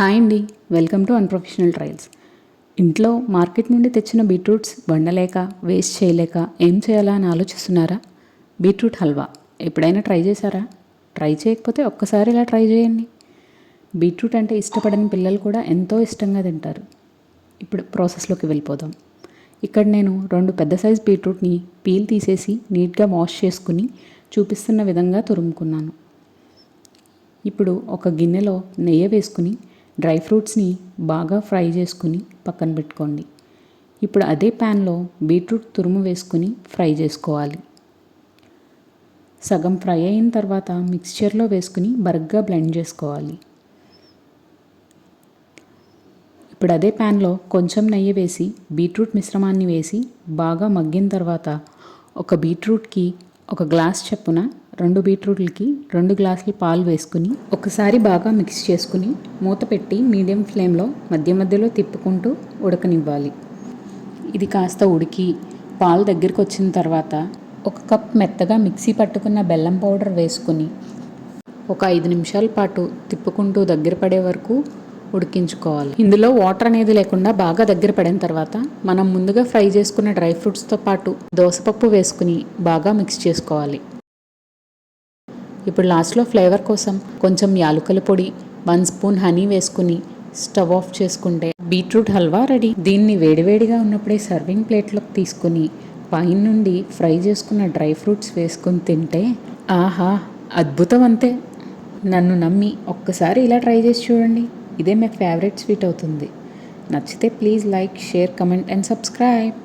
Hi అండి. Welcome to unprofessional trials ఇంట్లో market నుండి తెచ్చిన బీట్రూట్స్ వండలేక వేస్ట్ చేయలేక ఏం చేయాలా అని ఆలోచిస్తున్నారా? బీట్రూట్ హల్వా ఎప్పుడైనా ట్రై చేశారా? ట్రై చేయకపోతే ఒక్కసారి ఇలా ట్రై చేయండి. బీట్రూట్ అంటే ఇష్టపడని పిల్లలు కూడా ఎంతో ఇష్టంగా తింటారు. ఇప్పుడు ప్రాసెస్లోకి వెళ్ళిపోదాం. ఇక్కడ నేను రెండు పెద్ద సైజ్ బీట్రూట్ని పీల్ తీసేసి నీట్గా వాష్ చేసుకుని చూపిస్తున్న విధంగా తురుముకున్నాను. ఇప్పుడు ఒక గిన్నెలో నెయ్యి వేసుకుని డ్రై ఫ్రూట్స్ని బాగా ఫ్రై చేసుకుని పక్కన పెట్టుకోండి. ఇప్పుడు అదే ప్యాన్లో బీట్రూట్ తురుము వేసుకుని ఫ్రై చేసుకోవాలి. సగం ఫ్రై అయిన తర్వాత మిక్స్చర్లో వేసుకుని బరగ్గా బ్లెండ్ చేసుకోవాలి. ఇప్పుడు అదే ప్యాన్లో కొంచెం నెయ్యి వేసి బీట్రూట్ మిశ్రమాన్ని వేసి బాగా మగ్గిన తర్వాత ఒక బీట్రూట్కి ఒక గ్లాస్ చెప్పున రెండు బీట్రూట్లకి రెండు గ్లాసులు పాలు వేసుకుని ఒకసారి బాగా మిక్స్ చేసుకుని మూత పెట్టి మీడియం ఫ్లేమ్లో మధ్య మధ్యలో తిప్పుకుంటూ ఉడకనివ్వాలి. ఇది కాస్త ఉడికి పాలు దగ్గరికి వచ్చిన తర్వాత ఒక కప్ మెత్తగా మిక్సీ పట్టుకున్న బెల్లం పౌడర్ వేసుకుని ఒక ఐదు నిమిషాల పాటు తిప్పుకుంటూ దగ్గర పడే వరకు ఉడికించుకోవాలి. ఇందులో వాటర్ అనేది లేకుండా బాగా దగ్గర పడిన తర్వాత మనం ముందుగా ఫ్రై చేసుకున్న డ్రై ఫ్రూట్స్తో పాటు దోసపప్పు వేసుకుని బాగా మిక్స్ చేసుకోవాలి. ఇప్పుడు లాస్ట్లో ఫ్లేవర్ కోసం కొంచెం యాలుకల పొడి వన్ స్పూన్ హనీ వేసుకుని స్టవ్ ఆఫ్ చేసుకుంటే బీట్రూట్ హల్వా రెడీ. దీన్ని వేడివేడిగా ఉన్నప్పుడే సర్వింగ్ ప్లేట్లోకి తీసుకుని పైన నుండి ఫ్రై చేసుకున్న డ్రై ఫ్రూట్స్ వేసుకుని తింటే ఆహా అద్భుతం అంతే. నన్ను నమ్మి ఒక్కసారి ఇలా ట్రై చేసి చూడండి. ఇదే మీ ఫేవరెట్ స్వీట్ అవుతుంది. నచ్చితే please like share comment and subscribe.